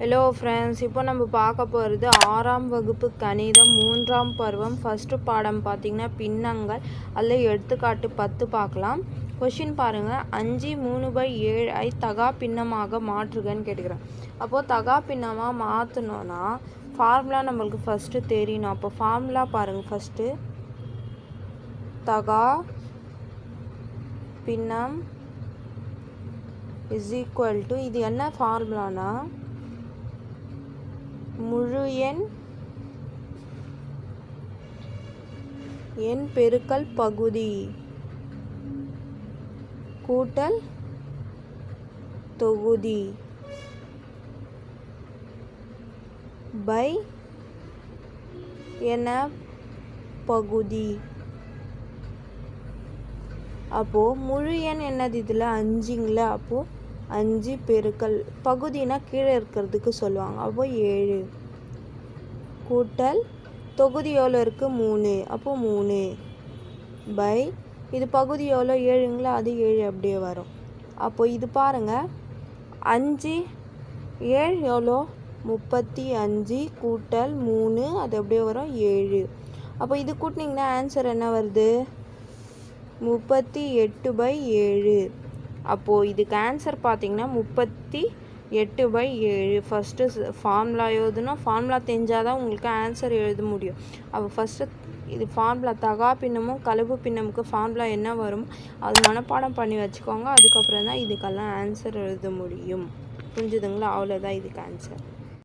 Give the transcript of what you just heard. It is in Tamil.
ஹலோ ஃப்ரெண்ட்ஸ் இப்போ நம்ம பார்க்க போகிறது ஆறாம் வகுப்பு கணிதம் மூன்றாம் பருவம் ஃபஸ்ட்டு பாடம் பார்த்திங்கன்னா பின்னங்கள் அதில் எடுத்துக்காட்டு பத்து பார்க்கலாம். கொஷின் பாருங்கள் அஞ்சு மூணு பை ஏழு ஐ தகா பின்னமாக மாற்றுகன்னு கேட்டுக்கிறேன். அப்போது தகா பின்னமாக மாற்றணுன்னா ஃபார்முலா நம்மளுக்கு ஃபஸ்ட்டு தெரியணும். அப்போ ஃபார்முலா பாருங்கள் ஃபஸ்ட்டு தகா பின்னம் இஸ் ஈக்குவல் டு இது என்ன ஃபார்முலானா முழு எண் எண் பெருக்கல் பகுதி. கூட்டல் தொகுதி. பை என பகுதி. அப்போது முழு எண் என்னது இதில்? அஞ்சுங்களா அப்போது அஞ்சு பெருக்கல் பகுதினா கீழே இருக்கிறதுக்கு சொல்லுவாங்க. அப்போது ஏழு. கூட்டல் தொகுதி எவ்வளோ இருக்குது மூணு. அப்போது மூணு பை. இது பகுதி எவ்வளோ? ஏழுங்களா? அது ஏழு அப்படியே வரும். அப்போது இது பாருங்கள் அஞ்சு ஏழு எவ்வளோ? முப்பத்தி அஞ்சு கூட்டல் மூணு. அது அப்படியே வரும். ஏழு. அப்போ இது கூட்டினீங்கன்னா ஆன்சர் என்ன வருது? முப்பத்தி எட்டு பை ஏழு. அப்போது இதுக்கு ஆன்சர் பார்த்தீங்கன்னா முப்பத்தி எட்டு பை ஏழு. ஃபஸ்ட்டு ஃபார்முலா எழுதுனா ஃபார்முலா தெரிஞ்சால் தான் உங்களுக்கு ஆன்சர் எழுத முடியும். அப்போ ஃபஸ்ட்டு இது ஃபார்முலா தகா பின்னமும் கழுவு பின்னமுக்கு ஃபார்முலா என்ன வரும்? அது மனப்பாடம் பண்ணி வச்சுக்கோங்க. அதுக்கப்புறம் தான் இதுக்கெல்லாம் ஆன்சர் எழுத முடியும். புரிஞ்சுதுங்களா? அவ்வளோதான் இதுக்கு ஆன்சர்